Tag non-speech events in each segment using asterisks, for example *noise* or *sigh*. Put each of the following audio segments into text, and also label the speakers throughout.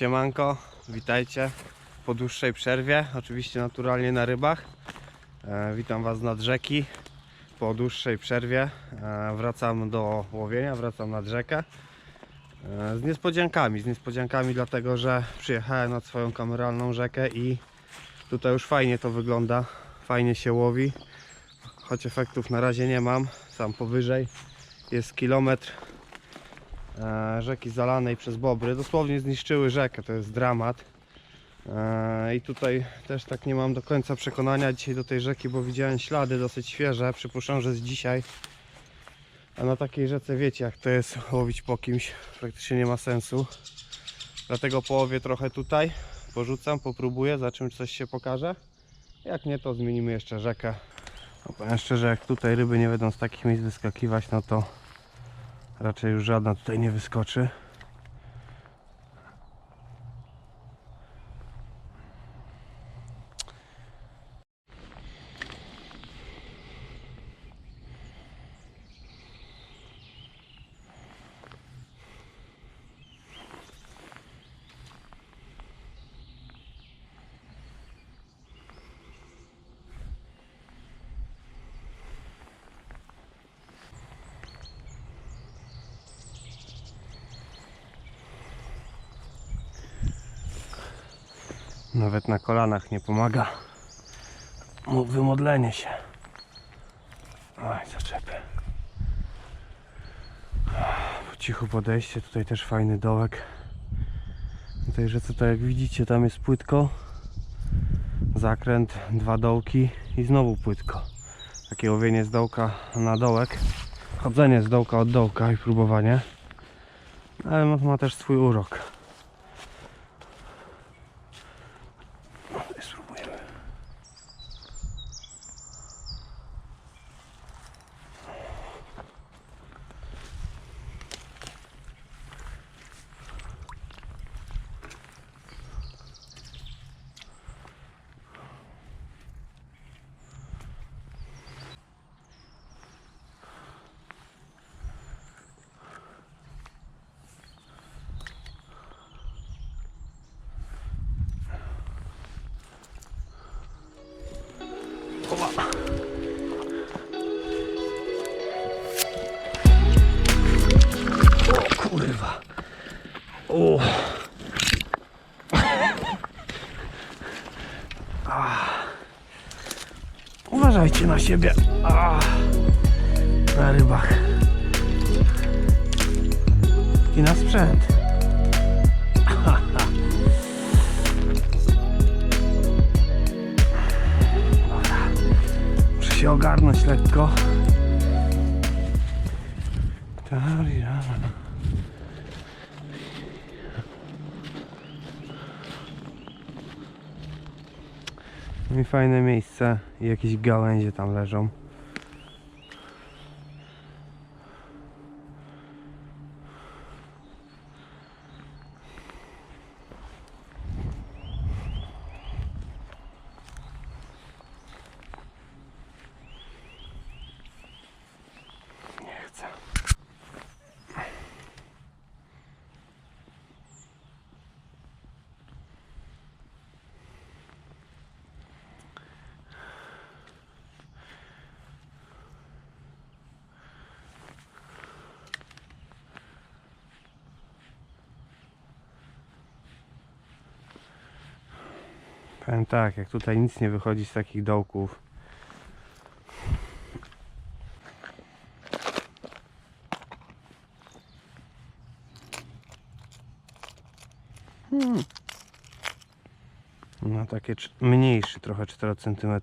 Speaker 1: Siemanko, witajcie po dłuższej przerwie, oczywiście naturalnie na rybach. E, witam Was nad rzeki po dłuższej przerwie. E, wracam do łowienia, wracam nad rzekę. E, z niespodziankami, z niespodziankami dlatego, że przyjechałem nad swoją kameralną rzekę i tutaj już fajnie to wygląda, fajnie się łowi. Choć efektów na razie nie mam, sam powyżej jest kilometr rzeki zalanej przez bobry. Dosłownie zniszczyły rzekę, to jest dramat. E, I tutaj też tak nie mam do końca przekonania dzisiaj do tej rzeki, bo widziałem ślady dosyć świeże. Przypuszczam, że z dzisiaj. A na takiej rzece wiecie jak to jest łowić po kimś. Praktycznie nie ma sensu. Dlatego połowię trochę tutaj. Porzucam, popróbuję, za czym coś się pokaże. Jak nie, to zmienimy jeszcze rzekę. No, powiem szczerze, jak tutaj ryby nie będą z takich miejsc wyskakiwać, no to raczej już żadna tutaj nie wyskoczy. Nawet na kolanach nie pomaga wymodlenie się. Oj, zaczepy. Po cichu podejście, tutaj też fajny dołek. Tej rzece, tak jak widzicie, tam jest płytko. Zakręt, dwa dołki i znowu płytko. Takie łowienie z dołka na dołek. Chodzenie z dołka od dołka i próbowanie. Ale ma też swój urok. Uważajcie na siebie. Na rybach. I na sprzęt. *laughs* Muszę się ogarnąć lekko. Tarirara. No i fajne miejsce i jakieś gałęzie tam leżą. Nie chcę. Powiem tak, jak tutaj nic nie wychodzi z takich dołków. Hmm. No takie mniejszy trochę 4 cm.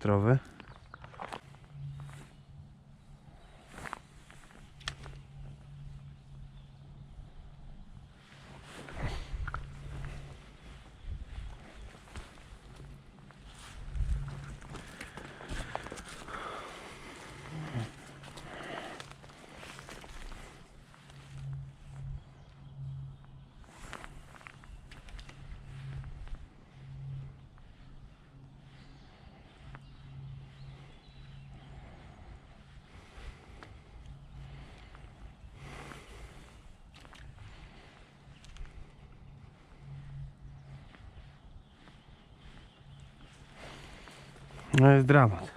Speaker 1: No jest dramat.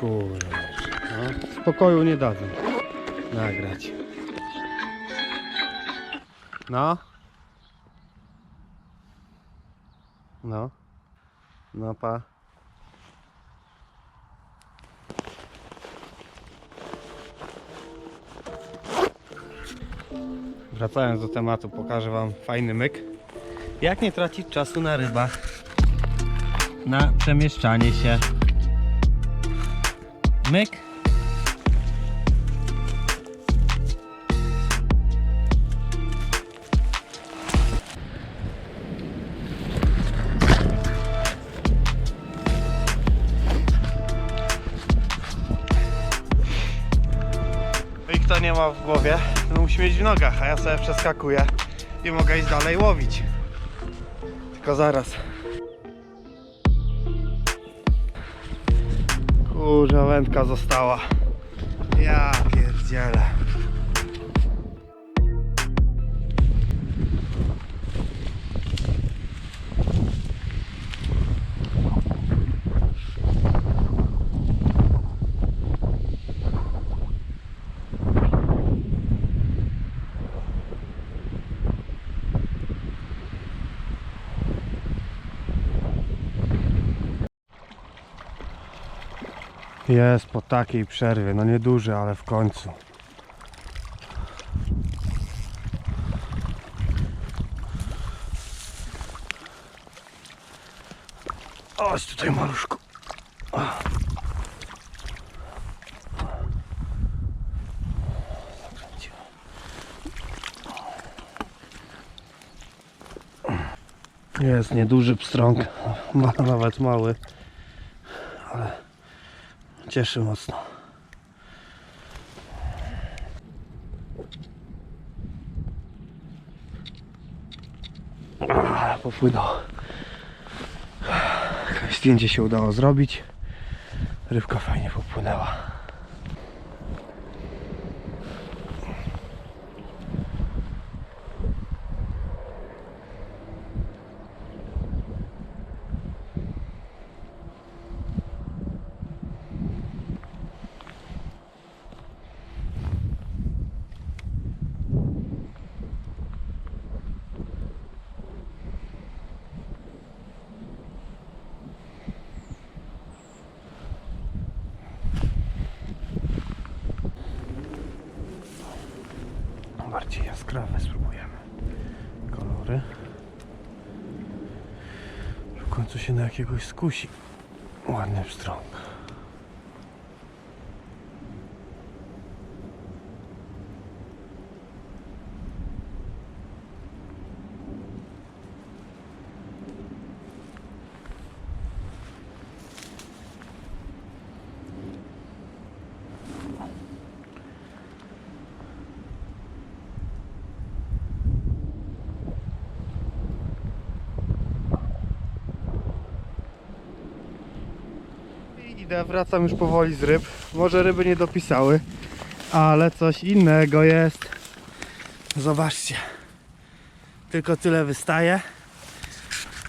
Speaker 1: Kurde. No, spokoju nie dadzą nagrać. No. No. No pa. Wracając do tematu, pokażę Wam fajny myk. Jak nie tracić czasu na rybach? Na przemieszczanie się. Myk. Kto nie ma w głowie, to musi mieć w nogach, a ja sobie przeskakuję i mogę iść dalej łowić. Tylko zaraz. Kurza wędka została. Ja pierdzielę. Jest po takiej przerwie, no nieduży, ale w końcu. Oś tutaj maluszku. Jest nieduży pstrąg, *laughs* nawet mały, Cieszy mocno. Ah, Popłynął. Zdjęcie się udało zrobić. Rybka fajnie popłynęła. Jaskrawe spróbujemy. Kolory. W końcu się na jakiegoś skusi. Ładny pstrąg. Idę, wracam już powoli z ryb. Może ryby nie dopisały, ale coś innego jest. Zobaczcie. Tylko tyle wystaje.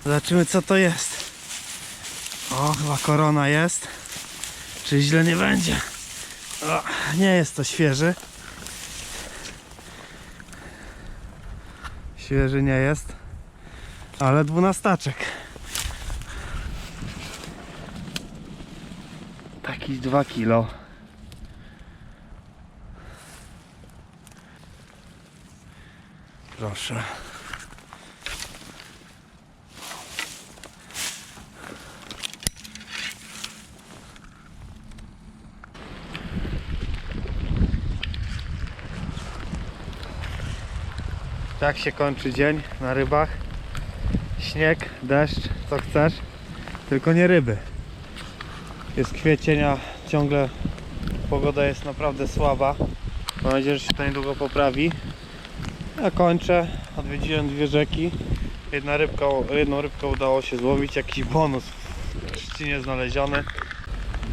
Speaker 1: Zobaczymy co to jest. O, chyba korona jest. Czy źle nie będzie? O, nie jest to świeży. Świeży nie jest. Ale dwunastaczek. Taki 2 kilo. Proszę. Tak się kończy dzień na rybach. Śnieg, deszcz, co chcesz, tylko nie ryby. Jest kwiecień, a ciągle pogoda jest naprawdę słaba. Mam nadzieję, że się to niedługo poprawi. Ja kończę. Odwiedziłem dwie rzeki. Jedna rybka, jedną rybkę udało się złowić. Jakiś bonus w trzcinie znaleziony.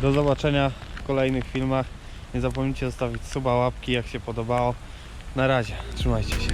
Speaker 1: Do zobaczenia w kolejnych filmach. Nie zapomnijcie zostawić suba, łapki jak się podobało. Na razie. Trzymajcie się.